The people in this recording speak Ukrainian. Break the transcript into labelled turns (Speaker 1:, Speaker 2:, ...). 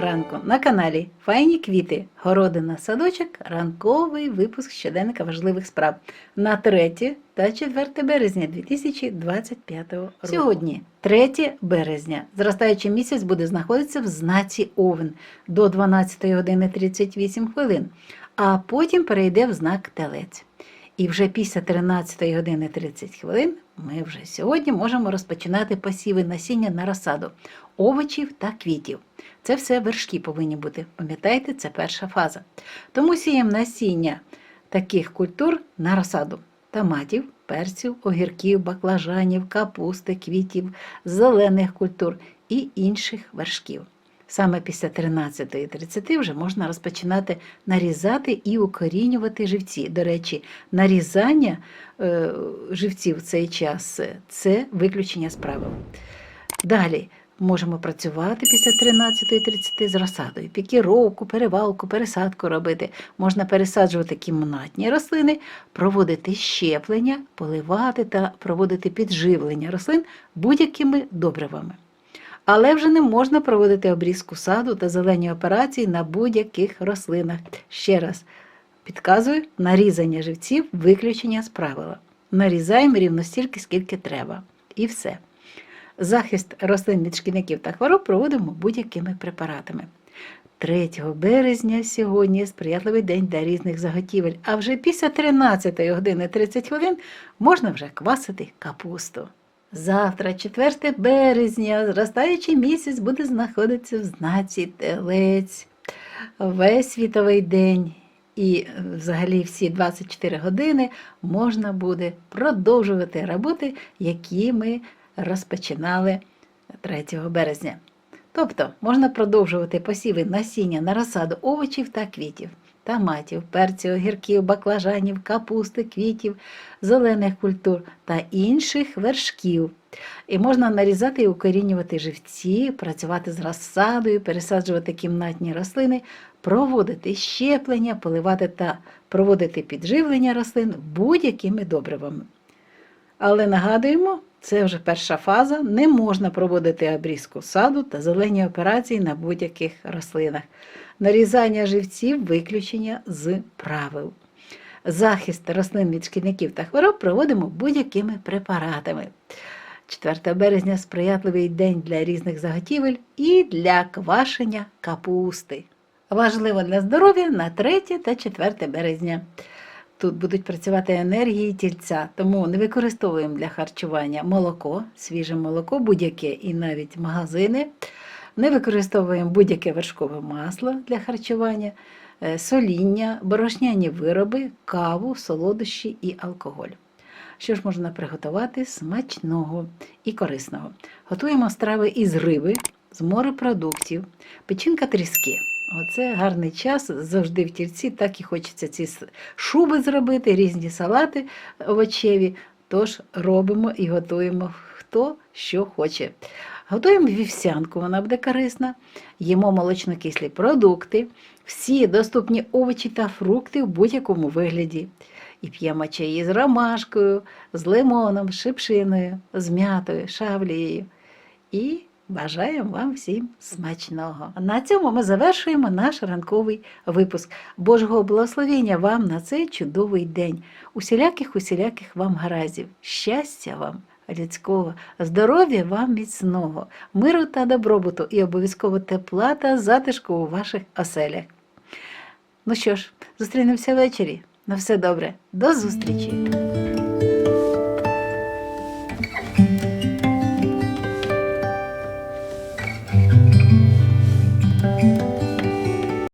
Speaker 1: ранку на каналі Файні квіти, городина, садочок, ранковий випуск щоденника важливих справ на 3 та 4 березня 2025 року. Сьогодні 3 березня. Зростаючий місяць буде знаходитися в знаці Овен до 12 години 38 хвилин, а потім перейде в знак Телець. І вже після 13 години 30 хвилин ми вже сьогодні можемо розпочинати посіви насіння на розсаду, овочів та квітів. Це все вершки повинні бути. Пам'ятаєте, це перша фаза. Тому сіємо насіння таких культур на розсаду: томатів, перців, огірків, баклажанів, капусти, квітів, зелених культур і інших вершків. Саме після 13.30 вже можна розпочинати нарізати і укорінювати живці. До речі, нарізання е, живців в цей час це виключення з правил. Далі можемо працювати після 13.30 з розсадою, пікіровку, перевалку, пересадку робити. Можна пересаджувати кімнатні рослини, проводити щеплення, поливати та проводити підживлення рослин будь-якими добривами. Але вже не можна проводити обрізку саду та зелені операції на будь-яких рослинах. Ще раз підказую, нарізання живців виключення з правила. Нарізаємо рівно стільки, скільки треба. І все. Захист рослин від шкідників та хвороб проводимо будь-якими препаратами. 3 березня сьогодні сприятливий день для різних заготівель, а вже після 13 години 30 хвилин можна вже квасити капусту. Завтра, 4 березня, зростаючий місяць буде знаходитися в знаці телець весь світовий день. І взагалі всі 24 години можна буде продовжувати роботи, які ми розпочинали 3 березня. Тобто можна продовжувати посіви насіння на розсаду овочів та квітів, томатів, перців, огірків, баклажанів, капусти, квітів, зелених культур та інших вершків. І можна нарізати і укорінювати живці, працювати з розсадою, пересаджувати кімнатні рослини, проводити щеплення, поливати та проводити підживлення рослин будь-якими добривами. Але нагадуємо, це вже перша фаза, не можна проводити обрізку саду та зелені операції на будь-яких рослинах. Нарізання живців виключення з правил. Захист рослин від шкідників та хвороб проводимо будь-якими препаратами. 4 березня сприятливий день для різних заготівель і для квашення капусти. Важливо для здоров'я на 3 та 4 березня. Тут будуть працювати енергії тільця, тому не використовуємо для харчування молоко, свіже молоко, будь-яке і навіть магазини. Не використовуємо будь-яке вершкове масло для харчування, е, соління, борошняні вироби, каву, солодощі і алкоголь. Що ж можна приготувати смачного і корисного? Готуємо страви із риби, з морепродуктів, печінка тріски. Оце гарний час завжди в тільці, так і хочеться ці шуби зробити, різні салати овочеві. Тож робимо і готуємо хто що хоче. Готуємо вівсянку, вона буде корисна. Їмо молочнокислі продукти, всі доступні овочі та фрукти в будь-якому вигляді. І п'ємо чаї з ромашкою, з лимоном, шипшиною, з м'ятою, шавлією. І бажаємо вам всім смачного. На цьому ми завершуємо наш ранковий випуск. Божого благословення вам на цей чудовий день. Усіляких, усіляких вам гаразів, щастя вам! Людського, здоров'я вам міцного, миру та добробуту і обов'язково тепла та затишку у ваших оселях. Ну що ж, зустрінемося ввечері. На все добре, до зустрічі!